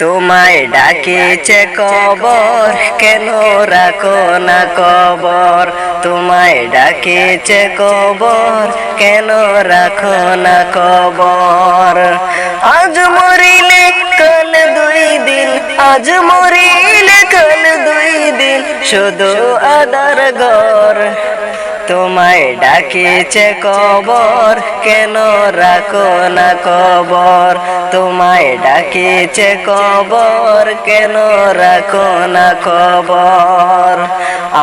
তোমায় ডাকিছে কবর, কেন রাখো না কবর? তোমায় ডাকিছে কবর, কেন রাখো না কবর? আজ মরিলে কাল দুই দিন, আজ মরিলে কাল দুই দিন, শুধু আদার ঘর তোমায় ডাকিছে কবর, কেন রাখো না কবর? তোমায় ডাকিছে কবর, কেন রাখো না কবর?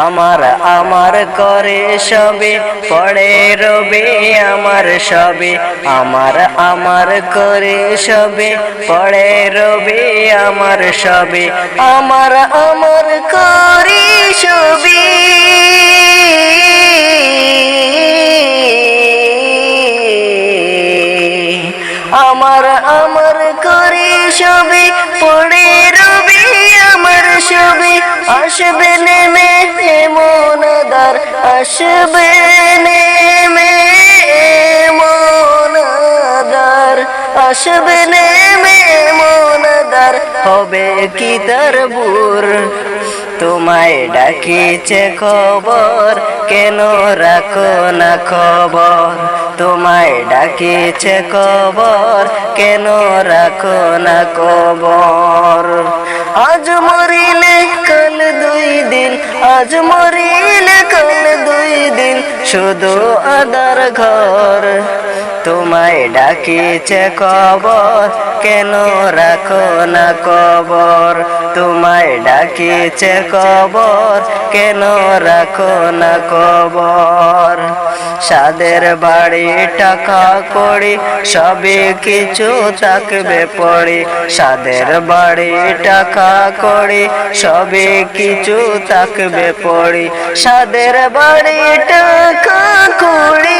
আমার আমার করে সবে পড়ে রবে, আমার সবে আমার আমার করে সবে পড়ে রবে, আমার সবে আমার আমার করে সবে আমার করে সবে পড়ে রবি, আমার সবে আসবে নেমে মনাদার আসবে নেমে মনাদার আসবে নেমে মনাদার হবে কি তার বুর? তোমায় ডাকিছে খবর, কেন রাখো না খবর? তোমায় ডাকিছে কবর, কেন রাখো না কবর? আজ মরিলে কাল দুই দিন, আজ মরিলে কাল দুই দিন, শুধু আদার ঘর। তোমায় ডাকিছে কবর। কেন রাখো না কবর? তোমায় ডাকিছে কবর। কেন রাখো না কবর? সাদের বাড়ি টাকা করি সবে কিছু থাকবে পড়ে। সাদের বাড়ি টাকা করি সবে কিছু থাকবে পড়ি। সাদের বাড়ি টাকা করি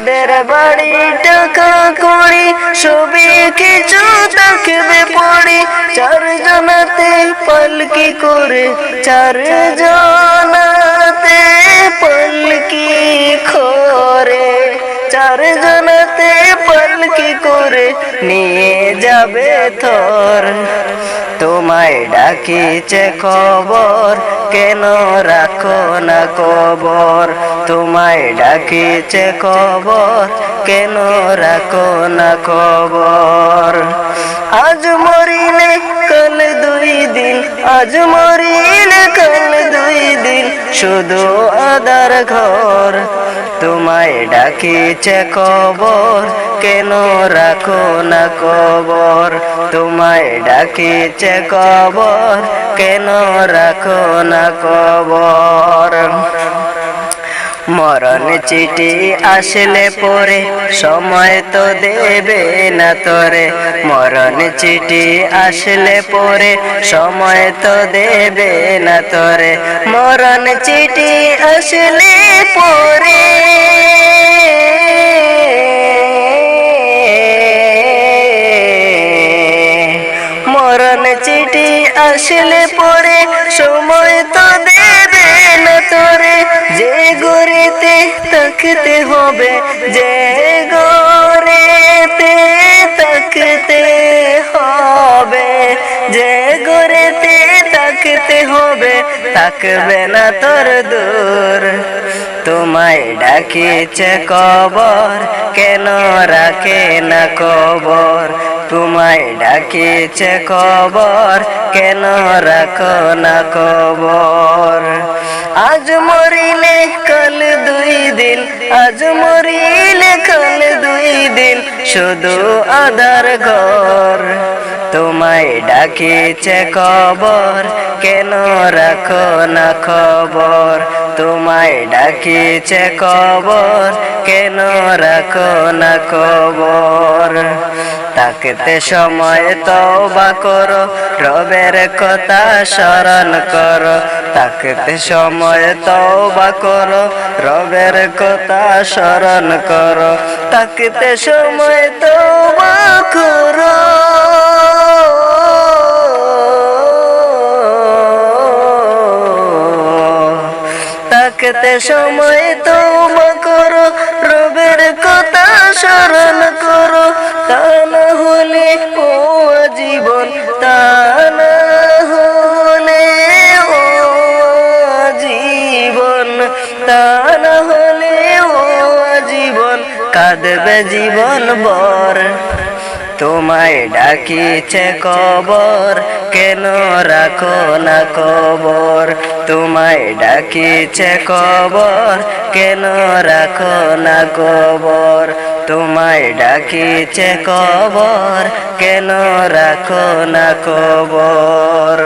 সাদের বাড়ি টাকা করি সবই কিছু থাকবে পড়ি। চার জনাতে পালকি করে চার জনাতে পালকি করে। চার জনাতে পালকি করে নিয়ে যাবে থর? তোমায় ডাকিছে খবর কেন রাখো না কবর? তোমায় ডাকিছে খবর কেন রাখো না খবর? আজ মরিলে কাল দুই দিন, আজ মরিলে শুধু আদার ঘর, তোমায় ডাকিছে কবর, কেন রাখো না কবর? তোমায় ডাকিছে কবর, কেন রাখো না কবর? মরণ চিঠি আসলে পরে সময় তো দেবে না তোরে। মরণ চিঠি আসলে পরে সময় তো দেবে না তোরে। মরণ চিঠি আসলে পরে। মরণ চিঠি আসলে পরে সময় তো দেবে না তোরে। যে গড়েতে হবে, যে গড়েতে থাকতে হবে, যে গড়েতে থাকতে হবে, থাকবে না তোর দূর। তোমায় ডাকিছে কবর, কেন রাখে না কবর? তোমায় ডাকিছে কবর, কেন রাখো না কবর? আজ মরিলে কাল দুই দিন, আজ মরিলে কাল দুই দিন, শুধু আধার ঘর। তোমায় ডাকিছে কবর, কেন রাখো না খবর তোমায় ডাকিছে কবর, কেন রাখো না খবর তাকতে সময় তওবা করো, রবের কথা স্মরণ করো। তাকতে সময় তওবা করো, রবের কথা স্মরণ করো। তাকতে সময় তওবা করো। থাকতে সময় স্মরণ করো, তা না হলে ও জীবন, তা হলে ও জীবন, তা না হলে ও জীবন, কাঁদবে জীবন বর। তোমায় ডাকিছে কবর, কেন রাখো না কবর? তোমায় ডাকিছে কবর, কেন রাখো না কবর? তোমায় ডাকিছে কবর কেন রাখো না কবর?